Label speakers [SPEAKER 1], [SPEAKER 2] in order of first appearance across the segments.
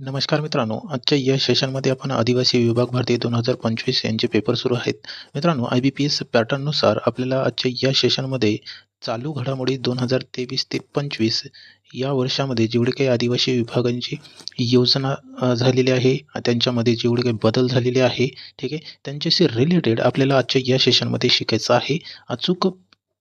[SPEAKER 1] नमस्कार मित्रांनो आजच्या या सेशनमध्ये आपण आदिवासी विभाग भारतीय दोन हजार पंचवीस यांचे पेपर सुरू आहेत. मित्रांनो आय बी पी एस पॅटर्ननुसार आपल्याला आजच्या या सेशनमध्ये चालू घडामोडी दोन हजार तेवीस ते पंचवीस या वर्षामध्ये जेवढे काही आदिवासी विभागांची योजना झालेली आहे त्यांच्यामध्ये जेवढे काही बदल झालेले आहे ठीक आहे त्यांच्याशी रिलेटेड आपल्याला आजच्या या सेशनमध्ये शिकायचं आहे. अचूक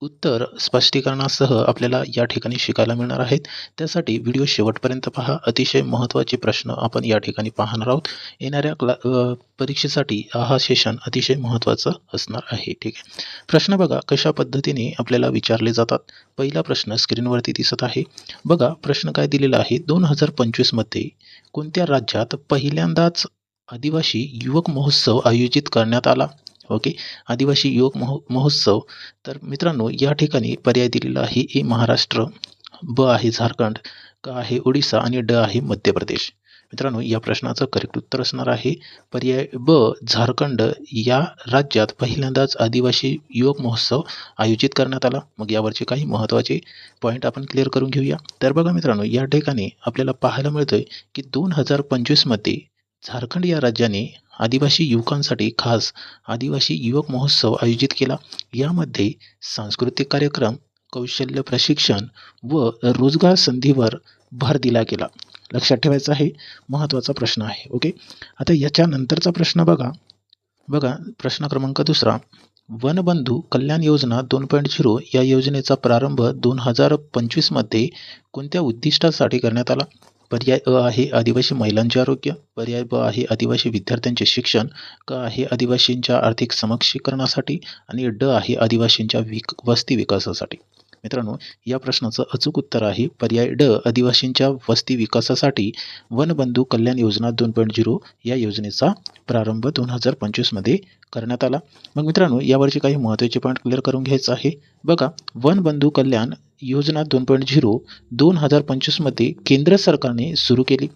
[SPEAKER 1] उत्तर स्पष्टीकरणासह आपल्याला या ठिकाणी शिकायला मिळणार आहेत. त्यासाठी व्हिडिओ शेवटपर्यंत पहा. अतिशय महत्त्वाचे प्रश्न आपण या ठिकाणी पाहणार आहोत. येणाऱ्या क्ला परीक्षेसाठी हा सेशन अतिशय महत्त्वाचं असणार आहे. ठीक आहे. प्रश्न बघा कशा पद्धतीने आपल्याला विचारले जातात? पहिला प्रश्न स्क्रीनवरती दिसत आहे. बघा प्रश्न काय दिलेला आहे? दोन हजार पंचवीसमध्ये कोणत्या राज्यात पहिल्यांदाच आदिवासी युवक महोत्सव आयोजित करण्यात आला? ओके? आदिवासी युवक महो महोत्सव. तर मित्रांनो या ठिकाणी पर्याय दिलेला आहे ए महाराष्ट्र ब आहे झारखंड क आहे ओडिसा आणि ड आहे मध्य प्रदेश. मित्रांनो या प्रश्नाचं करेक्ट उत्तर असणार आहे. पर्याय ब झारखंड या राज्यात पहिल्यांदाच आदिवासी युवक महोत्सव आयोजित करण्यात आला. मग यावरचे काही महत्त्वाचे पॉईंट आपण क्लिअर करून घेऊया. तर बघा मित्रांनो या ठिकाणी आपल्याला पाहायला मिळतं की दोन हजार पंचवीसमध्ये झारखंड या राज्याने आदिवासी युवकांसाठी खास आदिवासी युवक महोत्सव आयोजित केला. यामध्ये सांस्कृतिक कार्यक्रम कौशल्य प्रशिक्षण व रोजगार संधीवर भर दिला गेला. लक्षात ठेवायचं आहे महत्त्वाचा प्रश्न आहे ओके? आता याच्यानंतरचा प्रश्न बघा. बघा प्रश्न क्रमांक दुसरा. वनबंधू कल्याण योजना दोन पॉईंट झिरो या योजनेचा प्रारंभ दोन हजार पंचवीसमध्ये कोणत्या उद्दिष्टासाठी करण्यात आला? पर्याय अ आहे आदिवासी महिलांचे आरोग्य पर्याय ब आहे आदिवासी विद्यार्थ्यांचे शिक्षण क आहे आदिवासींच्या आर्थिक समक्षीकरणासाठी आणि ड आहे आदिवासींच्या विक वस्ती विकासासाठी. मित्रांनो या प्रश्नाचं अचूक उत्तर आहे पर्याय ड आदिवासींच्या वस्ती विकासासाठी वनबंधू कल्याण योजना दोन पॉईंट झिरो या योजनेचा प्रारंभ दोन हजार पंचवीसमध्ये करण्यात आला. मग मित्रांनो यावरचे काही महत्त्वाचे पॉईंट क्लिअर करून घ्यायचं आहे. बघा वनबंधू कल्याण योजना दोन पॉईंट झिरो दोन हजार पंचवीसमध्ये केंद्र सरकारने सुरू केली.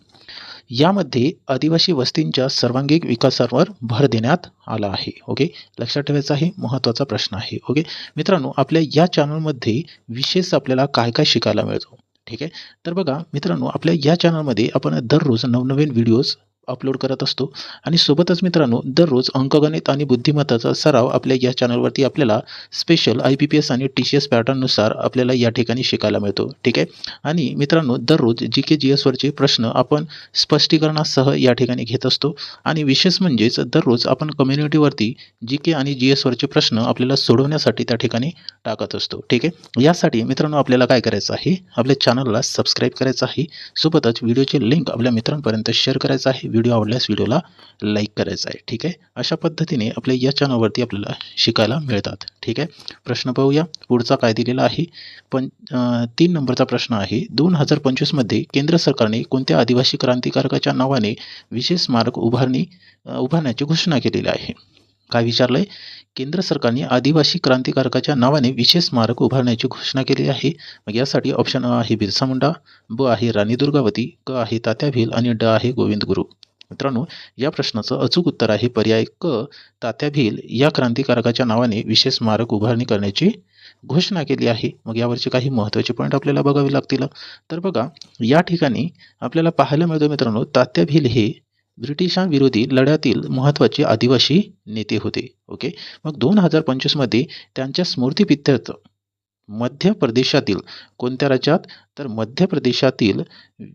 [SPEAKER 1] यामध्ये आदिवासी वस्तींच्या सर्वांगीण विकासावर भर देण्यात आला आहे. ओके लक्षात ठेवायचा आहे महत्त्वाचा प्रश्न आहे. ओके मित्रांनो आपल्या या चॅनलमध्ये विशेष आपल्याला काय काय शिकायला मिळतो? ठीक आहे? तर बघा मित्रांनो आपल्या या चॅनलमध्ये आपण दररोज नवनवीन व्हिडिओज अपलोड करत असतो. आणि सोबतच मित्रांनो दररोज अंकगणित आणि बुद्धिमत्ताचा सराव आपल्या या चॅनलवरती आपल्याला special I P P S आणि टी सी एस पॅटर्ननुसार आपल्याला या ठिकाणी शिकायला मिळतो. ठीक आहे? आणि मित्रांनो दररोज जी के जी एसवरचे प्रश्न आपण स्पष्टीकरणासह या ठिकाणी घेत असतो. आणि विशेष म्हणजेच दररोज आपण कम्युनिटीवरती जी के आणि जी एसवरचे प्रश्न आपल्याला सोडवण्यासाठी त्या ठिकाणी टाकत असतो. ठीक आहे? यासाठी मित्रांनो आपल्याला काय करायचं आहे? आपल्या चॅनलला सबस्क्राईब करायचं आहे. सोबतच व्हिडिओची लिंक आपल्या मित्रांपर्यंत शेअर करायचं आहे. व्हिडिओ आवडल्यास व्हिडिओला लाईक करायचा आहे ठीक आहे? अशा पद्धतीने आपल्या या चॅनलवरती आपल्याला शिकायला मिळतात ठीक आहे? प्रश्न पाहूया. पुढचा काय दिलेला आहे? पण तीन नंबरचा प्रश्न आहे. दोन हजार पंचवीसमध्ये केंद्र सरकारने कोणत्या आदिवासी क्रांतिकारकाच्या नावाने विशेष स्मारक उभारणी उभारण्याची घोषणा केलेली आहे? काय विचारलंय? केंद्र सरकारने आदिवासी क्रांतिकारकाच्या नावाने विशेष स्मारक उभारण्याची घोषणा केली आहे. मग यासाठी ऑप्शन अ आहे बिरसा मुंडा ब आहे राणी दुर्गावती क आहे तात्या भील आणि ड आहे गोविंद गुरु. मित्रांनो या प्रश्नाचं अचूक उत्तर आहे पर्याय क तात्या भील या क्रांतिकारकाच्या नावाने विशेष स्मारक उभारणी करण्याची घोषणा केली आहे. मग यावरचे काही महत्त्वाचे पॉईंट आपल्याला बघावे लागतील. तर बघा या ठिकाणी आपल्याला पाहायला मिळतं मित्रांनो तात्या भील हे ब्रिटिशांविरोधी लढ्यातील महत्त्वाचे आदिवासी नेते होते. ओके? मग दोन हजार पंचवीसमध्ये त्यांच्या स्मृतिप्रित्यर्थ मध्य प्रदेशातील कोणत्या राज्यात? तर मध्य प्रदेशातील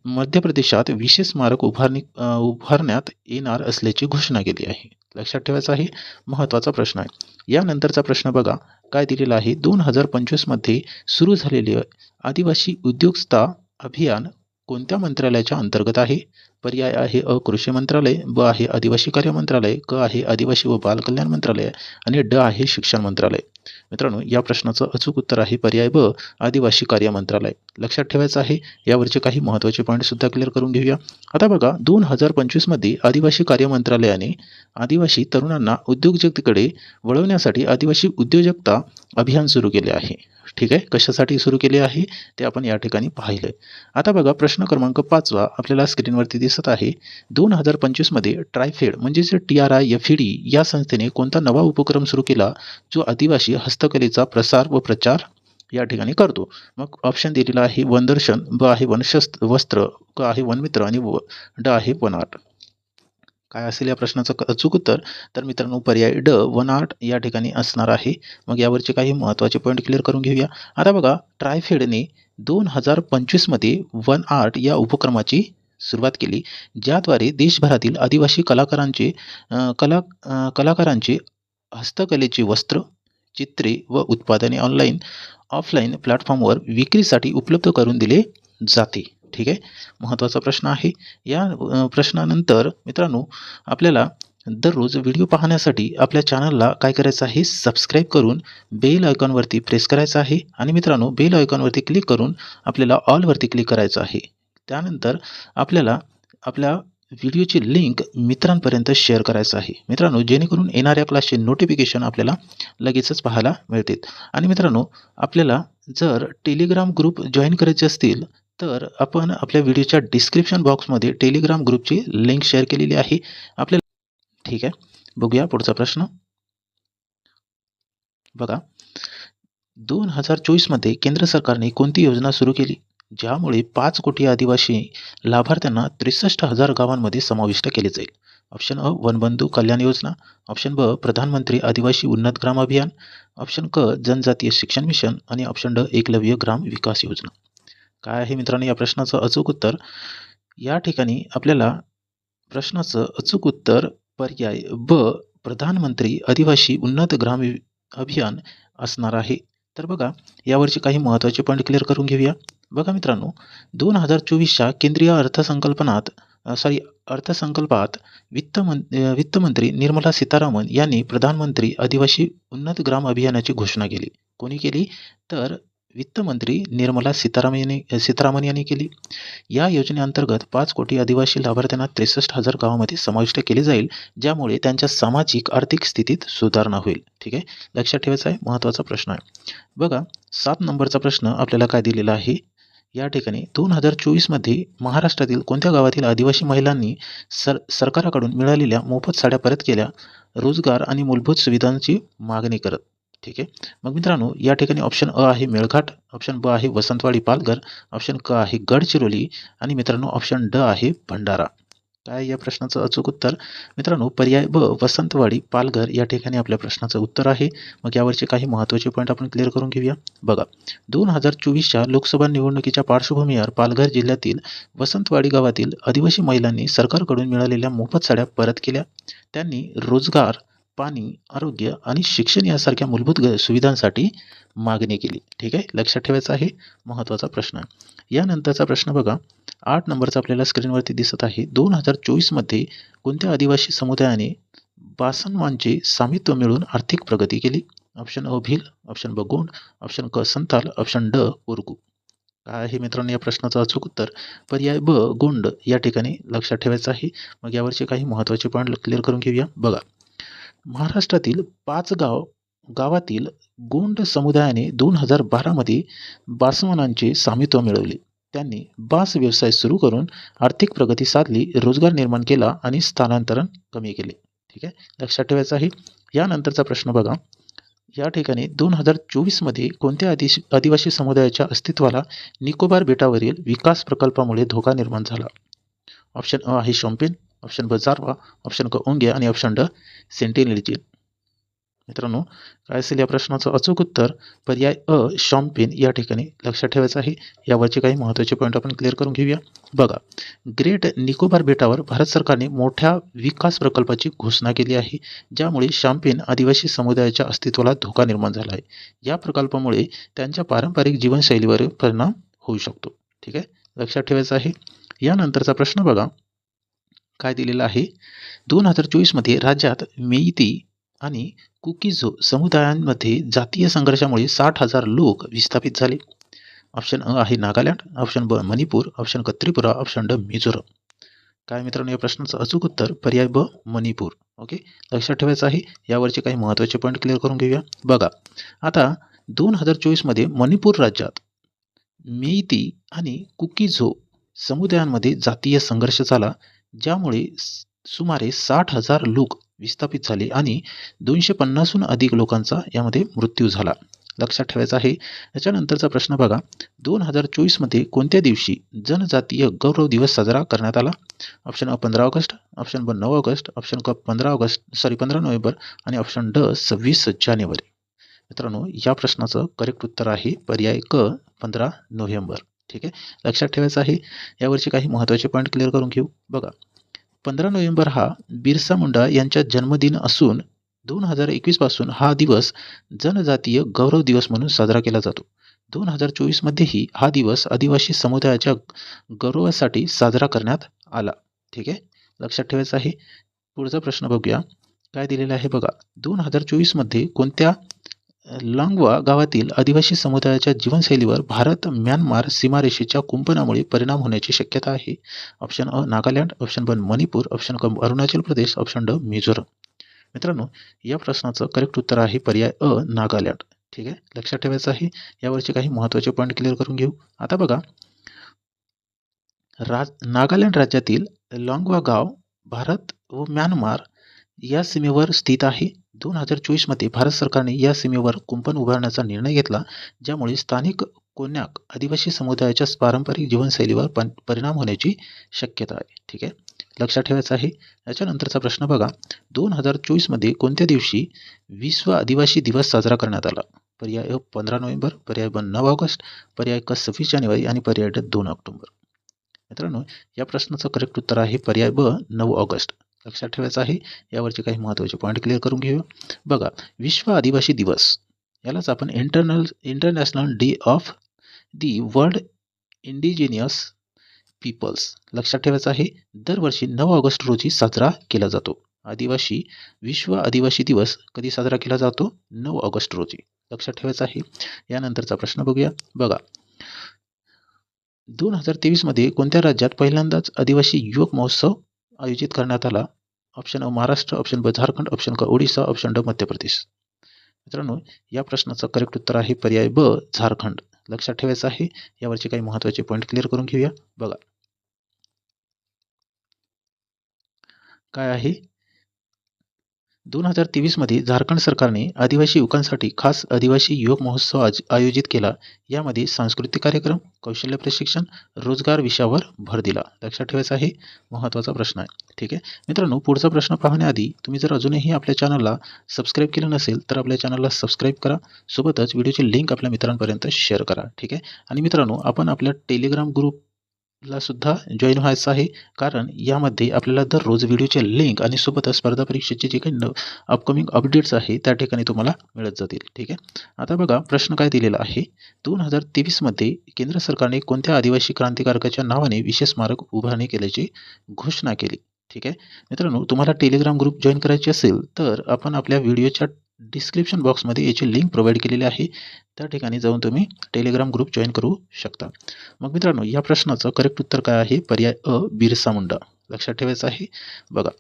[SPEAKER 1] मध्य प्रदेशात विशेष स्मारक उभारणी उभारण्यात येणार असल्याची घोषणा केली आहे. लक्षात ठेवायचा आहे महत्त्वाचा प्रश्न आहे. यानंतरचा प्रश्न बघा काय दिलेला आहे? दोन हजार पंचवीसमध्ये सुरू झालेले आदिवासी उद्योगस्था अभियान कोणत्या मंत्रालयाच्या अंतर्गत आहे? पर्याय आहे अ कृषी मंत्रालय ब आहे आदिवासी कार्य मंत्रालय क आहे आदिवासी व बाल कल्याण मंत्रालय आणि ड आहे शिक्षण मंत्रालय. मित्रांनो या प्रश्नाचं अचूक उत्तर आहे पर्याय ब आदिवासी कार्य मंत्रालय. लक्षात ठेवायचं आहे यावरचे काही महत्त्वाचे पॉईंटसुद्धा क्लिअर करून घेऊया. आता बघा दोन हजार पंचवीसमध्ये आदिवासी कार्य मंत्रालयाने आदिवासी तरुणांना उद्योजकतेकडे वळवण्यासाठी आदिवासी उद्योजकता अभियान सुरू केले आहे. ठीक आहे? कशासाठी सुरू केले आहे? ते आपण या ठिकाणी पाहिलं आता बघा प्रश्न क्रमांक पाचवा आपल्याला स्क्रीनवरती दिसत आहे. दोन हजार पंचवीसमध्ये ट्रायफेड म्हणजेच T R I F D या संस्थेने कोणता नवा उपक्रम सुरू केला जो आदिवासी हस्तकलेचा प्रसार व प्रचार या ठिकाणी करतो. मग ऑप्शन दिलेला आहे वनदर्शन ब आहे वनशस्त्र वस्त्र क आहे वनमित्र आणि व ड आहे वनआर्ट काय असेल या प्रश्नाचं अचूक उत्तर तर मित्रांनो पर्याय ड वन आर्ट या ठिकाणी असणार आहे. मग यावरचे काही महत्त्वाचे पॉईंट क्लिअर करून घेऊया. आता बघा ट्रायफेडने दोन हजार पंचवीसमध्ये वन आर्ट या उपक्रमाची सुरुवात केली ज्याद्वारे देशभरातील आदिवासी कलाकारांचे कला कलाकारांचे हस्तकलेचे वस्त्र चित्रे व उत्पादने ऑनलाईन ऑफलाईन प्लॅटफॉर्मवर विक्रीसाठी उपलब्ध करून दिले जाते. ठीक आहे? महत्त्वाचा प्रश्न आहे. या प्रश्नानंतर मित्रांनो आपल्याला दररोज व्हिडिओ पाहण्यासाठी आपल्या चॅनलला काय करायचं आहे? सबस्क्राईब करून बेल आयकॉनवरती प्रेस करायचं आहे. आणि मित्रांनो बेल आयकॉनवरती क्लिक करून आपल्याला ऑलवरती क्लिक करायचं आहे. त्यानंतर आपल्याला आपल्या व्हिडिओची लिंक मित्रांपर्यंत शेअर करायचं आहे. मित्रांनो जेणेकरून येणाऱ्या क्लासचे नोटिफिकेशन आपल्याला लगेचच पाहायला मिळतील. आणि मित्रांनो आपल्याला जर टेलिग्राम ग्रुप जॉईन करायचे असतील तर आपण आपल्या व्हिडिओच्या डिस्क्रिप्शन बॉक्समध्ये टेलिग्राम ग्रुपची लिंक शेअर केलेली आहे. आपल्याला ठीक आहे. बघूया पुढचा प्रश्न. बघा. दोन हजार चोवीसमध्ये केंद्र सरकारने कोणती योजना सुरू केली? ज्यामुळे पाच कोटी आदिवासी लाभार्थ्यांना त्रेसष्ट हजार गावांमध्ये समाविष्ट केले जाईल. ऑप्शन अ वनबंधू कल्याण योजना. ऑप्शन ब प्रधानमंत्री आदिवासी उन्नत ग्राम अभियान. ऑप्शन क जनजातीय शिक्षण मिशन. आणि ऑप्शन ड एकलव्य ग्राम विकास योजना. काय आहे मित्रांनो या प्रश्नाचं अचूक उत्तर? या ठिकाणी आपल्याला प्रश्नाचं अचूक उत्तर पर्याय ब प्रधानमंत्री आदिवासी उन्नत ग्राम अभियान असणार आहे. तर बघा यावरचे काही महत्त्वाचे पॉईंट क्लिअर करून घेऊया. बघा मित्रांनो दोन हजार चोवीसच्या केंद्रीय अर्थसंकल्पनात सॉरी अर्थसंकल्पात वित्त मं वित्तमंत्री निर्मला सीतारामन यांनी प्रधानमंत्री आदिवासी उन्नत ग्राम अभियानाची घोषणा केली. कोणी केली? तर वित्तमंत्री निर्मला सीतारामन यांनी सीतारामन यांनी केली. या योजनेअंतर्गत पाच कोटी आदिवासी लाभार्थ्यांना त्रेसष्ट हजार गावामध्ये समाविष्ट केले जाईल ज्यामुळे त्यांच्या सामाजिक आर्थिक स्थितीत सुधारणा होईल. ठीक आहे? लक्षात ठेवायचा आहे? महत्त्वाचा प्रश्न आहे. बघा सात नंबरचा प्रश्न आपल्याला काय दिलेला आहे? या ठिकाणी दोन हजार चोवीसमध्ये महाराष्ट्रातील कोणत्या गावातील आदिवासी महिलांनी सर सरकाराकडून मिळालेल्या मोफत साड्या परत केल्या? रोजगार आणि मूलभूत सुविधांची मागणी करत ठीक आहे? मग मित्रांनो या ठिकाणी ऑप्शन अ आहे मेळघाट ऑप्शन ब आहे वसंतवाडी पालघर ऑप्शन क आहे गडचिरोली आणि मित्रांनो ऑप्शन ड आहे भंडारा. काय या प्रश्नाचं अचूक उत्तर? मित्रांनो पर्याय ब वसंतवाडी पालघर या ठिकाणी आपल्या प्रश्नाचं उत्तर आहे. मग यावरचे काही महत्त्वाचे पॉईंट आपण क्लिअर करून घेऊया. बघा दोन हजार चोवीसच्या लोकसभा निवडणुकीच्या पार्श्वभूमीवर पालघर जिल्ह्यातील वसंतवाडी गावातील आदिवासी महिलांनी सरकारकडून मिळालेल्या मोफत साड्या परत केल्या. त्यांनी रोजगार पाणी आरोग्य आणि शिक्षण यासारख्या मूलभूत ग सुविधांसाठी मागणी केली. ठीक आहे? लक्षात ठेवायचं आहे? महत्त्वाचा प्रश्न. यानंतरचा प्रश्न बघा. आठ नंबरचा आपल्याला स्क्रीनवरती दिसत आहे. दोन हजार चोवीसमध्ये कोणत्या आदिवासी समुदायाने बासनवांचे सामित्व मिळून आर्थिक प्रगती केली? ऑप्शन अ भिल. ऑप्शन ब गोंड. ऑप्शन क संताल ऑप्शन ड उर्गू. काय आहे मित्रांनो या प्रश्नाचं अचूक उत्तर? पर्याय ब गोंड. या ठिकाणी लक्षात ठेवायचं आहे. मग यावरचे काही महत्त्वाचे पॉईंट क्लिअर करून घेऊया. बघा. महाराष्ट्रातील पाच गाव गावातील गोंड समुदायाने दोन हजार बारामध्ये बासमानांचे स्वामित्व मिळवले. त्यांनी बास व्यवसाय सुरू करून आर्थिक प्रगती साधली रोजगार निर्माण केला आणि स्थानांतरण कमी केले. ठीक आहे? लक्षात ठेवायचं आहे. यानंतरचा प्रश्न बघा. या ठिकाणी दोन हजार चोवीसमध्ये कोणत्या आदिश आदिवासी समुदायाच्या अस्तित्वाला निकोबार बेटावरील विकास प्रकल्पामुळे धोका निर्माण झाला? ऑप्शन अ आहे शॉम्पेन ऑप्शन ब जारवा ऑप्शन क ओंगे आणि ऑप्शन ड सेंटिनेलची मित्रांनो काय असेल या प्रश्नाचं अचूक उत्तर? पर्याय अ शॉम्पिन या ठिकाणी लक्षात ठेवायचं आहे. यावरचे काही महत्त्वाचे पॉईंट आपण क्लिअर करून घेऊया. बघा ग्रेट निकोबार बेटावर भारत सरकारने मोठ्या विकास प्रकल्पाची घोषणा केली आहे ज्यामुळे शॉम्पेन आदिवासी समुदायाच्या अस्तित्वाला धोका निर्माण झाला आहे. या प्रकल्पामुळे त्यांच्या पारंपरिक जीवनशैलीवर परिणाम होऊ शकतो. ठीक आहे? लक्षात ठेवायचं आहे. यानंतरचा प्रश्न बघा. काय दिलेलं आहे? दोन हजार चोवीसमध्ये राज्यात मेईती आणि कुकीझो समुदायांमध्ये जातीय संघर्षामुळे साठ हजार लोक विस्थापित झाले. ऑप्शन अ आहे नागालँड ऑप्शन ब मणिपूर ऑप्शन क त्रिपुरा ऑप्शन ड मिझोरम. काय मित्रांनो या प्रश्नाचं अचूक उत्तर पर्याय ब मणिपूर. ओके? लक्षात ठेवायचं आहे यावरचे काही महत्त्वाचे पॉईंट क्लिअर करून घेऊया. बघा आता दोन हजार चोवीसमध्ये मणिपूर राज्यात मेईती आणि कुकीझो समुदायांमध्ये जातीय संघर्ष झाला. ज्यामुळे सुमारे साठ हजार लोक विस्थापित झाले आणि दोनशे पन्नासहून अधिक लोकांचा यामध्ये मृत्यू झाला. लक्षात ठेवायचं आहे याच्यानंतरचा प्रश्न बघा. दोन हजार चोवीसमध्ये कोणत्या दिवशी जनजातीय गौरव दिवस साजरा करण्यात आला? ऑप्शन अ पंधरा ऑगस्ट. ऑप्शन ब नऊ ऑगस्ट. ऑप्शन क पंधरा ऑगस्ट. सॉरी पंधरा नोव्हेंबर. आणि ऑप्शन ड सव्वीस जानेवारी. मित्रांनो या प्रश्नाचं करेक्ट उत्तर आहे पर्याय क पंधरा नोव्हेंबर. ठीक आहे? लक्षात ठेवायचं आहे यावरचे काही महत्त्वाचे पॉईंट क्लिअर करून घेऊ. बघा. पंधरा नोव्हेंबर हा बिरसा मुंडा यांचा जन्मदिन असून दोन हजार एकवीसपासून हा दिवस जनजातीय गौरव दिवस म्हणून साजरा केला जातो. दोन हजार चोवीसमध्येही हा दिवस आदिवासी समुदायाच्या गौरवासाठी साजरा करण्यात आला. ठीक आहे? लक्षात ठेवायचं आहे. पुढचा प्रश्न बघूया. काय दिलेलं आहे बघा. दोन हजार चोवीसमध्ये कोणत्या लांगवा गावातील आदिवासी समुदायाच्या जीवनशैलीवर भारत म्यानमार सीमारेषेच्या कुंपणामुळे परिणाम होण्याची शक्यता आहे. ऑप्शन अ नागालँड. ऑप्शन ब मणिपूर. ऑप्शन क अरुणाचल प्रदेश. ऑप्शन ड मिझोरम. मित्रांनो या प्रश्नाचं करेक्ट उत्तर आहे पर्याय अ नागालँड. ठीक आहे? लक्षात ठेवायचं आहे. यावरचे काही महत्त्वाचे पॉईंट क्लिअर करून घेऊ. आता बघा. राज नागालँड राज्यातील लाँगवा गाव भारत व म्यानमार या सीमेवर स्थित आहे. दोन हजार चोवीसमध्ये भारत सरकारने या सीमेवर कुंपण उभारण्याचा निर्णय घेतला ज्यामुळे स्थानिक कोन्याक आदिवासी समुदायाच्या पारंपरिक जीवनशैलीवर पण परिणाम होण्याची शक्यता आहे. ठीक आहे? लक्षात ठेवायचं आहे. याच्यानंतरचा प्रश्न बघा. दोन हजार चोवीसमध्ये कोणत्या दिवशी विश्व आदिवासी दिवस साजरा करण्यात आला? पर्याय पंधरा नोव्हेंबर पर्याय ब नऊ ऑगस्ट पर्याय क सव्वीस जानेवारी आणि पर्याय दोन ऑक्टोबर. मित्रांनो या प्रश्नाचं करेक्ट उत्तर आहे पर्याय ब नऊ ऑगस्ट. लक्षात ठेवायचं आहे. यावरचे काही महत्त्वाचे पॉईंट क्लिअर करून घेऊया. बघा विश्व आदिवासी दिवस. यालाच आपण internal international day of the world indigenous peoples लक्षात ठेवायचं आहे दरवर्षी नऊ ऑगस्ट रोजी साजरा केला जातो. आदिवासी विश्व आदिवासी दिवस कधी साजरा केला जातो? नऊ ऑगस्ट रोजी. लक्षात ठेवायचं आहे. यानंतरचा प्रश्न बघूया. बघा दोन हजार तेवीसमध्ये कोणत्या राज्यात पहिल्यांदाच आदिवासी युवक महोत्सव आयोजित करण्यात आला? ऑप्शन अ महाराष्ट्र ऑप्शन ब झारखंड ऑप्शन क ओडिसा ऑप्शन ड मध्य प्रदेश मित्रांनो या प्रश्नाचं करेक्ट उत्तर आहे पर्याय ब झारखंड लक्षात ठेवायचं आहे यावरचे काही महत्त्वाचे पॉईंट क्लिअर करून घेऊया. बघा. काय आहे? दोन हजार तेवीसमध्ये झारखंड सरकारने आदिवासी युवकांसाठी खास आदिवासी युवक महोत्सव आज आयोजित केला. यामध्ये सांस्कृतिक कार्यक्रम कौशल्य प्रशिक्षण रोजगार विषयावर भर दिला. लक्षात ठेवायचा आहे महत्त्वाचा प्रश्न आहे. ठीक आहे? मित्रांनो पुढचा प्रश्न पाहण्याआधी तुम्ही जर अजूनही आपल्या चॅनलला सबस्क्राईब केलं नसेल तर आपल्या चॅनलला सबस्क्राईब करा. सोबतच व्हिडिओची लिंक आपल्या मित्रांपर्यंत शेअर करा. ठीक आहे? आणि मित्रांनो आपण आपल्या टेलिग्राम ग्रुप ला सुद्धा जॉईन व्हायचं आहे. कारण यामध्ये आपल्याला दररोज व्हिडिओचे लिंक आणि सोबतच स्पर्धा परीक्षेचे जे काही न अपकमिंग अपडेट्स आहे त्या ठिकाणी तुम्हाला मिळत जातील. ठीक आहे? आता बघा प्रश्न काय दिलेला आहे? दोन हजार तेवीसमध्ये केंद्र सरकारने कोणत्या आदिवासी क्रांतिकारकाच्या नावाने विशेष स्मारक उभारणी केल्याची घोषणा केली? ठीक आहे? मित्रांनो तुम्हाला टेलिग्राम ग्रुप जॉईन करायची असेल तर आपण आपल्या व्हिडिओच्या डिस्क्रिप्शन बॉक्समध्ये याची लिंक प्रोव्हाइड केलेली आहे. त्या ठिकाणी जाऊन तुम्ही टेलिग्राम ग्रुप जॉईन करू शकता. मग मित्रांनो या प्रश्नाचं करेक्ट उत्तर काय आहे? पर्याय अ बिरसा मुंडा. लक्षात ठेवायचं आहे. बघा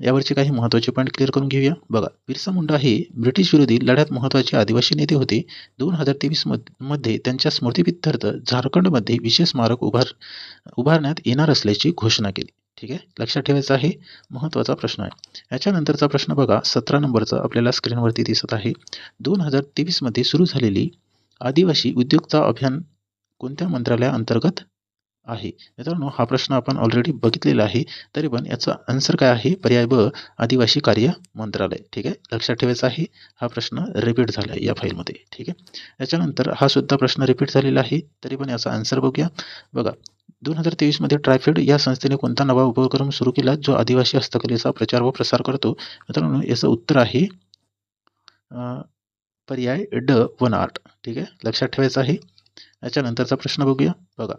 [SPEAKER 1] यावरचे काही महत्त्वाचे पॉईंट क्लिअर करून घेऊया. बघा बिरसा मुंडा हे ब्रिटिश विरोधी लढ्यात महत्त्वाचे आदिवासी नेते होते. दोन हजार तेवीसमध्ये त्यांच्या स्मृतिपित्यर्थ झारखंडमध्ये विशेष स्मारक उभार उभारण्यात येणार असल्याची घोषणा केली. ठीक आहे? लक्षात ठेवायचं आहे महत्त्वाचा प्रश्न आहे. याच्यानंतरचा प्रश्न बघा. सतरा नंबरचा आपल्याला स्क्रीनवरती दिसत आहे. दोन हजार तेवीसमध्ये सुरू झालेली आदिवासी उद्योगचा अभियान कोणत्या मंत्रालयाअंतर्गत आहे. मित्रांनो हा प्रश्न आपण ऑलरेडी बघितलेला आहे. तरी पण याचा आन्सर काय आहे? पर्याय ब आदिवासी कार्य मंत्रालय. ठीक आहे? लक्षात ठेवायचा आहे हा प्रश्न रिपीट झाला आहे या फाईलमध्ये ठीक आहे? याच्यानंतर हा सुद्धा प्रश्न रिपीट झालेला आहे. तरी पण याचा आन्सर बघूया. बघा दोन हजार तेवीसमध्ये ट्रायफेड या संस्थेने कोणता नवा उपक्रम सुरू केला जो आदिवासी हस्तकलेचा प्रचार व प्रसार करतो? मित्रांनो याचं उत्तर आहे पर्याय ड वन आर्ट. ठीक आहे? लक्षात ठेवायचं आहे. याच्यानंतरचा प्रश्न बघूया. बघा